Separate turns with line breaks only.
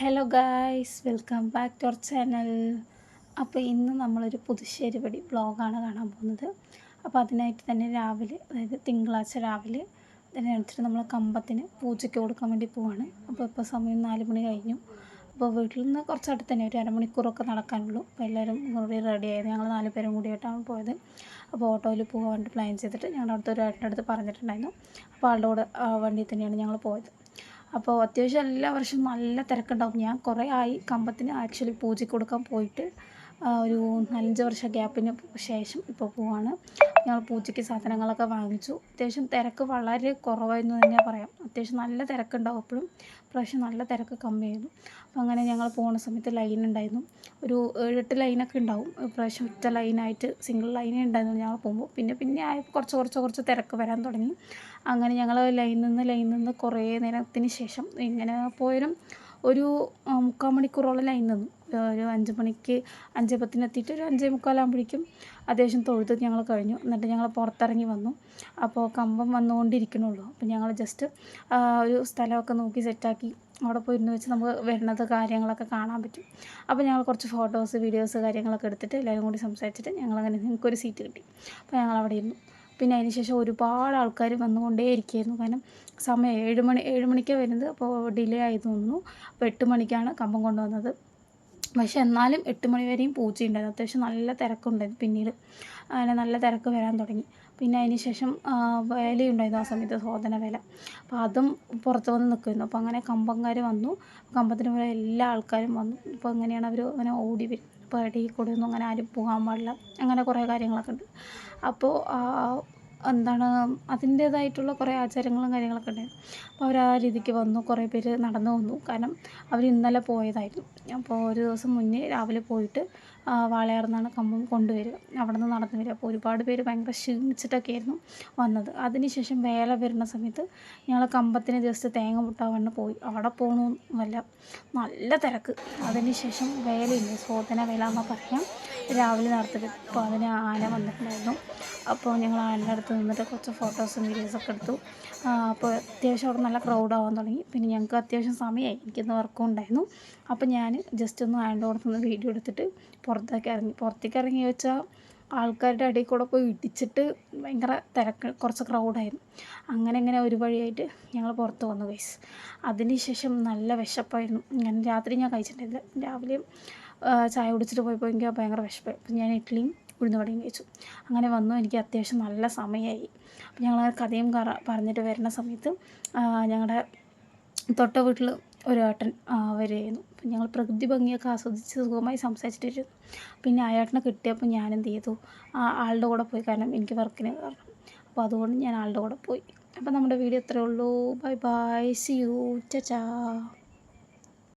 Hello guys welcome back to our channel അപ്പോൾ ഇന്ന് നമ്മളൊരു പുതുശ്ശേരി പടി ബ്ലോഗാണ് കാണാൻ പോകുന്നത്. അപ്പോൾ അതിനായിട്ട് തന്നെ രാവിലെ അതായത് തിങ്കളാഴ്ച രാവിലെ തന്നെ എടുത്തിട്ട് നമ്മൾ കമ്പത്തിന് പൂജയ്ക്ക് കൊടുക്കാൻ വേണ്ടി പോവാണ്. അപ്പോൾ ഇപ്പോൾ സമയം നാല് മണി കഴിഞ്ഞു. അപ്പോൾ വീട്ടിൽ നിന്ന് കുറച്ച് അടുത്ത് തന്നെ ഒരു അരമണിക്കൂറൊക്കെ നടക്കാനുള്ളൂ. അപ്പോൾ എല്ലാവരും കൂടി ആയത് ഞങ്ങൾ നാല് പേരും കൂടിയിട്ടാണ് പോയത്. അപ്പോൾ ഓട്ടോയിൽ പോകാൻ വേണ്ടി പ്ലാൻ ചെയ്തിട്ട് ഞങ്ങളുടെ അടുത്ത് ഒരു ഏട്ടന്റെ അടുത്ത് പറഞ്ഞിട്ടുണ്ടായിരുന്നു. അപ്പോൾ ആളുടെ കൂടെ വണ്ടിയിൽ തന്നെയാണ് ഞങ്ങൾ പോയത്. അപ്പോൾ അത്യാവശ്യം എല്ലാ വർഷവും നല്ല തിരക്കുണ്ടാവും. ഞാൻ കുറേ ആയി കമ്പത്തിന് ആക്ച്വലി പൂജയ്ക്ക് കൊടുക്കാൻ പോയിട്ട് ഒരു നാലഞ്ച് വർഷം ഗ്യാപ്പിന് ശേഷം ഇപ്പോൾ പോവാണ്. ഞങ്ങൾ പൂച്ചയ്ക്ക് സാധനങ്ങളൊക്കെ വാങ്ങിച്ചു. അത്യാവശ്യം തിരക്ക് വളരെ കുറവായിരുന്നു തന്നെ പറയാം. അത്യാവശ്യം നല്ല തിരക്കുണ്ടാവും എപ്പോഴും പ്രാവശ്യം നല്ല തിരക്ക് കമ്മിയായിരുന്നു. അപ്പോൾ അങ്ങനെ ഞങ്ങൾ പോകുന്ന സമയത്ത് ലൈൻ ഉണ്ടായിരുന്നു. ഒരു ഏഴെട്ട് ലൈനൊക്കെ ഉണ്ടാവും. പ്രാവശ്യം ഒറ്റ ലൈനായിട്ട് സിംഗിൾ ലൈനേ ഉണ്ടായിരുന്നു ഞങ്ങൾ പോകുമ്പോൾ പിന്നെ പിന്നെ ആയപ്പോൾ കുറച്ച് കുറച്ച് കുറച്ച് തിരക്ക് വരാൻ തുടങ്ങി. അങ്ങനെ ഞങ്ങൾ ലൈനിൽ നിന്ന് ലൈനിൽ നിന്ന് കുറേ നേരത്തിന് ശേഷം ഇങ്ങനെ പോയാലും ഒരു മുക്കാൽ മണിക്കൂറോളം ലൈൻ നിന്നു. ഒരു അഞ്ച് മണിക്ക് അഞ്ച് പത്തിന് എത്തിയിട്ട് ഒരു അഞ്ചേ മുക്കാലാകുമ്പോഴേക്കും അത്യാവശ്യം തൊഴുത് ഞങ്ങൾ കഴിഞ്ഞു. എന്നിട്ട് ഞങ്ങൾ പുറത്തിറങ്ങി വന്നു. അപ്പോൾ കമ്പം വന്നുകൊണ്ടിരിക്കണുള്ളൂ. അപ്പോൾ ഞങ്ങൾ ജസ്റ്റ് ഒരു സ്ഥലമൊക്കെ നോക്കി സെറ്റാക്കി അവിടെ പോയി ഇരുന്ന് വെച്ച് നമുക്ക് വരുന്നത് കാര്യങ്ങളൊക്കെ കാണാൻ പറ്റും. അപ്പോൾ ഞങ്ങൾ കുറച്ച് ഫോട്ടോസ് വീഡിയോസ് കാര്യങ്ങളൊക്കെ എടുത്തിട്ട് എല്ലാവരും കൂടി സംസാരിച്ചിട്ട് ഞങ്ങളങ്ങനെ ഞങ്ങൾക്കൊരു സീറ്റ് കിട്ടി. അപ്പോൾ ഞങ്ങൾ അവിടെ ഇരുന്നു. പിന്നെ അതിന് ശേഷം ഒരുപാട് ആൾക്കാർ വന്നുകൊണ്ടേ ഇരിക്കുകയായിരുന്നു കാരണം സമയം ഏഴ് മണി ഏഴ് മണിക്കാണ് വരുന്നത്. അപ്പോൾ ഡിലേ ആയി തോന്നുന്നു. അപ്പോൾ എട്ട് മണിക്കാണ് കമ്പം കൊണ്ടുവന്നത്. പക്ഷെ എന്നാലും എട്ട് മണി വരെയും പൂച്ചയുണ്ടായിരുന്നു. അത്യാവശ്യം നല്ല തിരക്കുണ്ടായിരുന്നു പിന്നീട്. അങ്ങനെ നല്ല തിരക്ക് വരാൻ തുടങ്ങി. പിന്നെ അതിന് ശേഷം വേലയുണ്ടായിരുന്നു ആ സമയത്ത് സോദന വേല. അപ്പോൾ അതും പുറത്ത് വന്ന് നിൽക്കുമായിരുന്നു അപ്പോൾ അങ്ങനെ കമ്പംകാർ വന്നു. കമ്പത്തിന് പോലെ എല്ലാ ആൾക്കാരും വന്നു. അപ്പോൾ എങ്ങനെയാണ് അവർ അങ്ങനെ ഓടി വരും അപ്പോൾ ഇടയിൽ കൂടെ ഒന്നും അങ്ങനെ ആരും പോകാൻ പാടില്ല. അങ്ങനെ കുറേ കാര്യങ്ങളൊക്കെ ഉണ്ട്. അപ്പോൾ എന്താണ് അതിന്റേതായിട്ടുള്ള കുറേ ആചാരങ്ങളും കാര്യങ്ങളൊക്കെ ഉണ്ടായിരുന്നു അപ്പോൾ അവർ ആ രീതിക്ക് വന്നു കുറേ പേര് നടന്നു വന്നു. കാരണം അവർ ഇന്നലെ പോയതായിരുന്നു. അപ്പോൾ ഒരു ദിവസം മുന്നേ രാവിലെ പോയിട്ട് വാളയാർന്നാണ് കമ്പം കൊണ്ടുവരിക. അവിടെ നിന്ന് നടന്നു വരിക. അപ്പോൾ ഒരുപാട് പേര് ഭയങ്കര ക്ഷീണിച്ചിട്ടൊക്കെ ആയിരുന്നു വന്നത്. അതിനുശേഷം വേല വരുന്ന സമയത്ത് ഞങ്ങൾ കമ്പത്തിന് ജസ്റ്റ് തേങ്ങ മുട്ടാൻ പോയി. അവിടെ പോകണമെന്നല്ല നല്ല തിരക്ക്. അതിനുശേഷം വേലയില്ല സോതന വേല എന്ന് പറയാം. രാവിലെ നടത്തരുത് അപ്പോൾ അതിന് ആന വന്നിട്ടുണ്ടായിരുന്നു. അപ്പോൾ ഞങ്ങൾ ആനയുടെ അടുത്ത് നിന്നിട്ട് കുറച്ച് ഫോട്ടോസും വീഡിയോസൊക്കെ എടുത്തു. അപ്പോൾ അത്യാവശ്യം അവിടെ നല്ല ക്രൗഡ് ആവാൻ തുടങ്ങി. പിന്നെ ഞങ്ങൾക്ക് അത്യാവശ്യം സമയമായി എനിക്കിന്ന് വർക്കും ഉണ്ടായിരുന്നു. അപ്പോൾ ഞാൻ ജസ്റ്റ് ഒന്ന് ആൻഡ് കൂടെ നിന്ന് വീഡിയോ എടുത്തിട്ട് പുറത്തേക്ക് ഇറങ്ങി. പുറത്തേക്ക് ഇറങ്ങി വെച്ചാൽ ആൾക്കാരുടെ ഇടയിൽ കൂടെ പോയി ഇടിച്ചിട്ട് ഭയങ്കര തിരക്ക് കുറച്ച് ക്രൗഡായിരുന്നു അങ്ങനെ അങ്ങനെ ഒരു വഴിയായിട്ട് ഞങ്ങൾ പുറത്ത് വന്നു ഗൈസ് അതിനുശേഷം നല്ല വിശപ്പായിരുന്നു. ഞാൻ രാത്രി ഞാൻ കഴിച്ചിട്ടില്ല. രാവിലെയും ചായ കുടിച്ചിട്ട് പോയപ്പോൾ എനിക്ക് ഭയങ്കര വിശപ്പായി. അപ്പം ഞാൻ ഇഡ്ഡലിയും ഉഴുന്നുവടയും കഴിച്ചു. അങ്ങനെ വന്നു. എനിക്ക് അത്യാവശ്യം നല്ല സമയമായി അപ്പം ഞങ്ങൾ കഥയും കറ പറഞ്ഞിട്ട് വരുന്ന സമയത്ത് ഞങ്ങളുടെ തൊട്ട വീട്ടിൽ ഒരു ഏട്ടൻ വരുമായിരുന്നു അപ്പം ഞങ്ങൾ പ്രകൃതി ഭംഗിയൊക്കെ ആസ്വദിച്ച് സുഖമായി സംസാരിച്ചിട്ടിരുന്നു. പിന്നെ ആ ഏട്ടനെ കിട്ടിയപ്പോൾ ഞാൻ എന്ത് ചെയ്തു? ആ ആളുടെ കൂടെ പോയി. കാരണം എനിക്ക് വർക്കിന് കാരണം. അപ്പോൾ അതുകൊണ്ട് ഞാൻ ആളുടെ കൂടെ പോയി. അപ്പോൾ നമ്മുടെ വീഡിയോ ഇത്രയേ ഉള്ളൂ. Bye bye. സി യു ചാ